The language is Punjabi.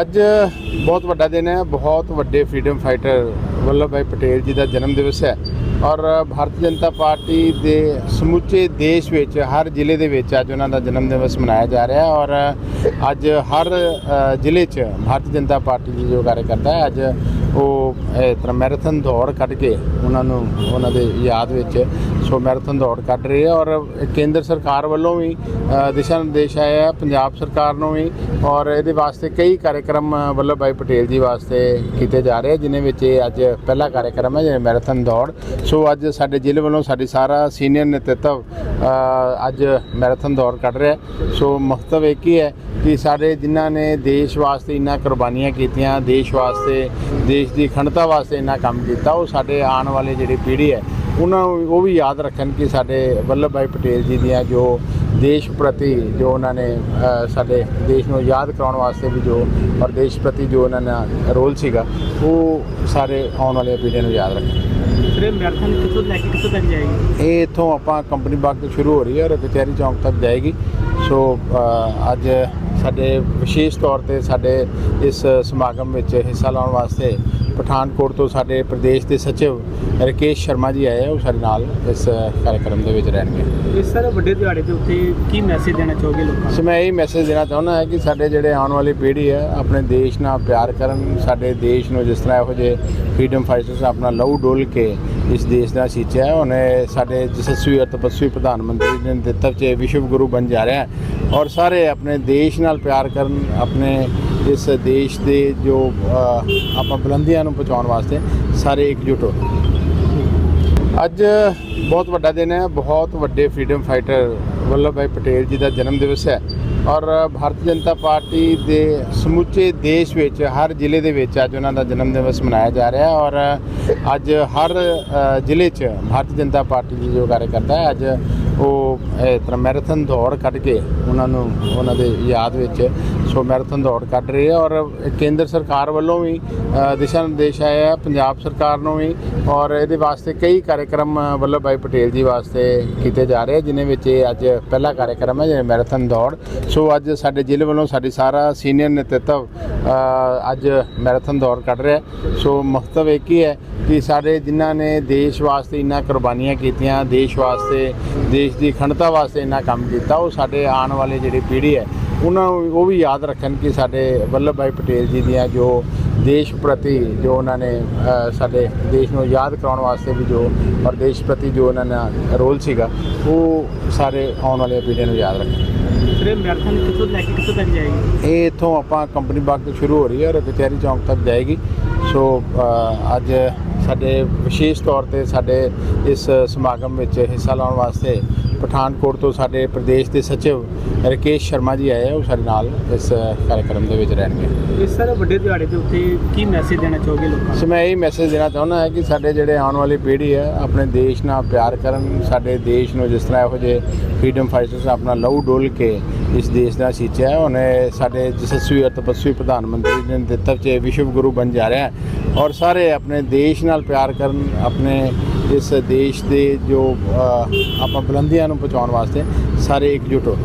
ਅੱਜ ਬਹੁਤ ਵੱਡਾ ਦਿਨ ਹੈ, ਬਹੁਤ ਵੱਡੇ ਫਰੀडम ਫਾਈਟਰ ਵੱਲਭ ਭਾਈ ਪਟੇਲ ਜੀ ਦਾ ਜਨਮ ਦਿਵਸ ਹੈ ਔਰ ਭਾਰਤੀ ਜਨਤਾ ਪਾਰਟੀ ਦੇ ਸਮੁੱਚੇ ਦੇਸ਼ ਵਿੱਚ, ਹਰ ਜ਼ਿਲ੍ਹੇ ਦੇ ਵਿੱਚ ਅੱਜ ਉਹਨਾਂ ਦਾ ਜਨਮ ਦਿਵਸ ਮਨਾਇਆ ਜਾ ਰਿਹਾ ਔਰ ਅੱਜ ਹਰ ਜ਼ਿਲ੍ਹੇ 'ਚ ਭਾਰਤੀ ਜਨਤਾ ਪਾਰਟੀ ਦੀ ਜੋ ਕਾਰਜਕਰਤਾ ਹੈ, ਅੱਜ ਉਹ ਤਰ੍ਹਾਂ ਮੈਰਾਥਨ ਦੌੜ ਕੱਢ ਕੇ ਉਹਨਾਂ ਨੂੰ, ਉਹਨਾਂ ਦੇ ਯਾਦ ਵਿੱਚ ਸੋ ਮੈਰਾਥਨ ਦੌੜ ਕੱਢ ਰਹੇ ਆ ਔਰ ਕੇਂਦਰ ਸਰਕਾਰ ਵੱਲੋਂ ਵੀ ਦਿਸ਼ਾ ਨਿਰਦੇਸ਼ ਆਇਆ ਹੈ ਪੰਜਾਬ ਸਰਕਾਰ ਨੂੰ ਵੀ ਔਰ ਇਹਦੇ ਵਾਸਤੇ ਕਈ ਕਾਰਜਕ੍ਰਮ ਵੱਲਭ ਭਾਈ ਪਟੇਲ ਜੀ ਵਾਸਤੇ ਕੀਤੇ ਜਾ ਰਹੇ ਆ, ਵਿੱਚ ਇਹ ਅੱਜ ਪਹਿਲਾ ਕਾਰਜਕ੍ਰਮ ਹੈ ਜਿਵੇਂ ਮੈਰਾਥਨ ਦੌੜ। ਸੋ ਅੱਜ ਸਾਡੇ ਜ਼ਿਲ੍ਹੇ ਵੱਲੋਂ ਸਾਡੀ ਸਾਰਾ ਸੀਨੀਅਰ ਨੇਤ੍ਰਤਵ ਅੱਜ ਮੈਰਾਥਨ ਦੌੜ ਕੱਢ ਰਿਹਾ। ਸੋ ਮਕਸਦ ਇੱਕ ਹੀ ਹੈ ਕਿ ਸਾਡੇ ਜਿਨ੍ਹਾਂ ਨੇ ਦੇਸ਼ ਵਾਸਤੇ ਇੰਨਾ ਕੁਰਬਾਨੀਆਂ ਕੀਤੀਆਂ ਦੇਸ਼ ਵਾਸਤੇ ਦੇਸ਼ ਦੀ ਅਖੰਡਤਾ ਵਾਸਤੇ ਇੰਨਾ ਕੰਮ ਕੀਤਾ ਉਹ ਸਾਡੇ ਆਉਣ ਵਾਲੇ ਜਿਹੜੀ ਪੀੜ੍ਹੀ ਹੈ ਉਹਨਾਂ ਨੂੰ ਉਹ ਵੀ ਯਾਦ ਰੱਖਣ ਕਿ ਸਾਡੇ ਵੱਲਭ ਭਾਈ ਪਟੇਲ ਜੀ ਦੀਆਂ ਜੋ ਦੇਸ਼ ਪ੍ਰਤੀ ਜੋ ਉਹਨਾਂ ਨੇ ਸਾਡੇ ਦੇਸ਼ ਨੂੰ ਯਾਦ ਕਰਾਉਣ ਵਾਸਤੇ ਵੀ ਜੋ ਔਰ ਦੇਸ਼ ਪ੍ਰਤੀ ਜੋ ਉਹਨਾਂ ਦਾ ਰੋਲ ਸੀਗਾ ਉਹ ਸਾਰੇ ਆਉਣ ਵਾਲੇ ਪੀੜ੍ਹੀ ਨੂੰ ਯਾਦ ਰੱਖਣ। ਫਿਰ ਮੈਰਾਥਨ ਕਿੱਥੋਂ ਲੈ ਕੇ ਕਿੱਥੋਂ ਤੱਕ ਜਾਏਗੀ? ਇਹ ਇੱਥੋਂ ਆਪਾਂ ਕੰਪਨੀ ਬਾਗ ਤੋਂ ਸ਼ੁਰੂ ਹੋ ਰਹੀ ਹੈ ਔਰ ਕਚਹਿਰੀ ਚੌਂਕ ਤੱਕ ਜਾਏਗੀ। ਸੋ ਅੱਜ ਸਾਡੇ ਵਿਸ਼ੇਸ਼ ਤੌਰ ਤੇ ਸਾਡੇ ਇਸ ਸਮਾਗਮ ਵਿੱਚ ਹਿੱਸਾ ਲਾਉਣ ਵਾਸਤੇ ਪਠਾਨਕੋਟ ਤੋਂ ਸਾਡੇ ਪ੍ਰਦੇਸ਼ ਦੇ ਸਚਿਵ ਰਕੇਸ਼ ਸ਼ਰਮਾ ਜੀ ਆਏ ਆ ਉਹ ਸਾਡੇ ਨਾਲ ਇਸ ਕਾਰਜਕ੍ਰਮ ਦੇ ਵਿੱਚ ਰਹਿਣਗੇ। ਇਸ ਤਰ੍ਹਾਂ ਵੱਡੇ ਦਿਹਾੜੇ ਦੇ ਉੱਤੇ ਕੀ ਮੈਸੇਜ ਦੇਣਾ ਚਾਹੋਗੇ ਲੋਕਾਂ ਸੋ ਮੈਂ ਇਹ ਮੈਸੇਜ ਦੇਣਾ ਚਾਹੁੰਦਾ ਹਾਂ ਕਿ ਸਾਡੇ ਜਿਹੜੇ ਆਉਣ ਵਾਲੀ ਪੀੜ੍ਹੀ ਹੈ ਆਪਣੇ ਦੇਸ਼ ਨਾਲ ਪਿਆਰ ਕਰਨ ਸਾਡੇ ਦੇਸ਼ ਨੂੰ ਜਿਸ ਤਰ੍ਹਾਂ ਇਹੋ ਜਿਹੇ ਫਰੀडम ਫਾਈਟਰਸ ਆਪਣਾ ਲਹੂ ਡੋਲ ਕੇ ਇਸ ਦੇਸ਼ ਦਾ ਸੀਚਿਆ ਹੈ ਉਹਨੇ ਸਾਡੇ ਯਸ਼ਸਵੀ ਅਤੇ ਤਪਸਵੀ ਪ੍ਰਧਾਨ ਮੰਤਰੀ ਦੇ ਨੇਤਰਤਵ 'ਚ ਵਿਸ਼ਵ ਗੁਰੂ ਬਣ ਜਾ ਰਿਹਾ ਹੈ ਔਰ ਸਾਰੇ ਆਪਣੇ ਦੇਸ਼ ਨਾਲ ਪਿਆਰ ਕਰਨ ਆਪਣੇ ਇਸ ਦੇਸ਼ ਦੇ ਜੋ ਆਪਾਂ ਬੁਲੰਦੀਆਂ ਨੂੰ ਪਹੁੰਚਾਉਣ ਵਾਸਤੇ ਸਾਰੇ ਇਕਜੁੱਟ ਹੋ। ਅੱਜ ਬਹੁਤ ਵੱਡਾ ਦਿਨ ਹੈ, ਬਹੁਤ ਵੱਡੇ ਫਰੀडम ਫਾਈਟਰ ਵੱਲਭ ਭਾਈ ਪਟੇਲ ਜੀ ਦਾ ਜਨਮ ਦਿਵਸ ਹੈ ਔਰ ਭਾਰਤੀ ਜਨਤਾ ਪਾਰਟੀ ਦੇ ਸਮੁੱਚੇ ਦੇਸ਼ ਵਿੱਚ, ਹਰ ਜ਼ਿਲ੍ਹੇ ਦੇ ਵਿੱਚ ਅੱਜ ਉਹਨਾਂ ਦਾ ਜਨਮ ਦਿਵਸ ਮਨਾਇਆ ਜਾ ਰਿਹਾ ਹੈ ਔਰ ਅੱਜ ਹਰ ਜ਼ਿਲ੍ਹੇ 'ਚ ਭਾਰਤੀ ਜਨਤਾ ਪਾਰਟੀ ਦੀ ਜੋ ਕਾਰਜਕਰਤਾ ਹੈ, ਅੱਜ ਉਹ, ਇਹ ਤਰ੍ਹਾਂ ਮੈਰਾਥਨ ਦੌੜ ਕੱਢ ਕੇ ਉਹਨਾਂ ਨੂੰ, ਉਹਨਾਂ ਦੇ ਯਾਦ ਵਿੱਚ ਸੋ ਮੈਰਾਥਨ ਦੌੜ ਕੱਢ ਰਹੇ ਆ ਔਰ ਕੇਂਦਰ ਸਰਕਾਰ ਵੱਲੋਂ ਵੀ ਦਿਸ਼ਾ ਨਿਰਦੇਸ਼ ਆਇਆ ਹੈ ਪੰਜਾਬ ਸਰਕਾਰ ਨੂੰ ਵੀ ਔਰ ਇਹਦੇ ਵਾਸਤੇ ਕਈ ਕਾਰਜਕ੍ਰਮ ਵੱਲਭ ਭਾਈ ਪਟੇਲ ਜੀ ਵਾਸਤੇ ਕੀਤੇ ਜਾ ਰਹੇ ਆ, ਵਿੱਚ ਇਹ ਅੱਜ ਪਹਿਲਾ ਕਾਰਜਕ੍ਰਮ ਹੈ ਜਿਵੇਂ ਮੈਰਾਥਨ ਦੌੜ। ਸੋ ਅੱਜ ਸਾਡੇ ਜ਼ਿਲ੍ਹੇ ਵੱਲੋਂ ਸਾਡੀ ਸਾਰਾ ਸੀਨੀਅਰ ਨੇਤ੍ਰਤਵ ਅੱਜ ਮੈਰਾਥਨ ਦੌੜ ਕੱਢ ਰਿਹਾ ਸੋ ਮਕਸਦ ਇੱਕ ਹੀ ਹੈ ਕਿ ਸਾਡੇ ਜਿਨ੍ਹਾਂ ਨੇ ਦੇਸ਼ ਵਾਸਤੇ ਇੰਨਾ ਕੁਰਬਾਨੀਆਂ ਕੀਤੀਆਂ ਦੇਸ਼ ਵਾਸਤੇ ਦੇਸ਼ ਦੀ ਅਖੰਡਤਾ ਵਾਸਤੇ ਇੰਨਾ ਕੰਮ ਕੀਤਾ ਉਹ ਸਾਡੇ ਆਉਣ ਵਾਲੇ ਜਿਹੜੀ ਪੀੜ੍ਹੀ ਹੈ ਉਹਨਾਂ ਨੂੰ ਉਹ ਵੀ ਯਾਦ ਰੱਖਣ ਕਿ ਸਾਡੇ ਵੱਲਭ ਭਾਈ ਪਟੇਲ ਜੀ ਦੀਆਂ ਜੋ ਦੇਸ਼ ਪ੍ਰਤੀ ਜੋ ਉਹਨਾਂ ਨੇ ਸਾਡੇ ਦੇਸ਼ ਨੂੰ ਯਾਦ ਕਰਾਉਣ ਵਾਸਤੇ ਵੀ ਜੋ ਔਰ ਦੇਸ਼ ਪ੍ਰਤੀ ਜੋ ਉਹਨਾਂ ਦਾ ਰੋਲ ਸੀਗਾ ਉਹ ਸਾਰੇ ਆਉਣ ਵਾਲੇ ਪੀੜ੍ਹੀ ਨੂੰ ਯਾਦ ਰੱਖਣ। ਇਹ ਮੈਰਾਥਨ ਕਿੱਥੋਂ ਲੈ ਕੇ ਕਿੱਥੋਂ ਤੱਕ ਜਾਏਗੀ? ਇਹ ਇੱਥੋਂ ਆਪਾਂ ਕੰਪਨੀ ਬਾਗ ਤੋਂ ਸ਼ੁਰੂ ਹੋ ਰਹੀ ਹੈ ਔਰ ਕਚਹਿਰੀ ਚੌਂਕ ਤੱਕ ਜਾਏਗੀ। ਸੋ ਅੱਜ ਸਾਡੇ ਵਿਸ਼ੇਸ਼ ਤੌਰ ਤੇ ਸਾਡੇ ਇਸ ਸਮਾਗਮ ਵਿੱਚ ਹਿੱਸਾ ਲਾਉਣ ਵਾਸਤੇ ਪਠਾਨਕੋਟ ਤੋਂ ਸਾਡੇ ਪ੍ਰਦੇਸ਼ ਦੇ ਸਚਿਵ ਰਕੇਸ਼ ਸ਼ਰਮਾ ਜੀ ਆਏ ਆ ਉਹ ਸਾਡੇ ਨਾਲ ਇਸ ਕਾਰਜਕ੍ਰਮ ਦੇ ਵਿੱਚ ਰਹਿਣਗੇ। ਇਸ ਤਰ੍ਹਾਂ ਵੱਡੇ ਦਿਹਾੜੇ ਦੇ ਉੱਤੇ ਕੀ ਮੈਸੇਜ ਦੇਣਾ ਚਾਹੋਗੇ ਲੋਕਾਂ ਸੋ ਮੈਂ ਇਹ ਮੈਸੇਜ ਦੇਣਾ ਚਾਹੁੰਦਾ ਹਾਂ ਕਿ ਸਾਡੇ ਜਿਹੜੇ ਆਉਣ ਵਾਲੀ ਪੀੜ੍ਹੀ ਹੈ ਆਪਣੇ ਦੇਸ਼ ਨਾਲ ਪਿਆਰ ਕਰਨ ਸਾਡੇ ਦੇਸ਼ ਨੂੰ ਜਿਸ ਤਰ੍ਹਾਂ ਇਹੋ ਜਿਹੇ ਫਰੀडम ਫਾਈਟਰਸ ਆਪਣਾ ਲਹੂ ਡੋਲ ਕੇ ਇਸ ਦੇਸ਼ ਦਾ ਸੀਚਿਆ ਹੈ ਉਹਨੇ ਸਾਡੇ ਯਸ਼ਸਵੀ ਅਤੇ ਤਪਸਵੀ ਪ੍ਰਧਾਨ ਮੰਤਰੀ ਦੇ ਨੇਤਰਤਵ 'ਚ ਵਿਸ਼ਵ ਗੁਰੂ ਬਣ ਜਾ ਰਿਹਾ ਹੈ। ਔਰ ਸਾਰੇ ਆਪਣੇ ਦੇਸ਼ ਨਾਲ ਪਿਆਰ ਕਰਨ ਆਪਣੇ ਇਸ ਦੇਸ਼ ਦੇ ਜੋ ਆਪਾਂ ਬੁਲੰਦੀਆਂ ਨੂੰ ਪਹੁੰਚਾਉਣ ਵਾਸਤੇ ਸਾਰੇ ਇਕਜੁੱਟ ਹੋ।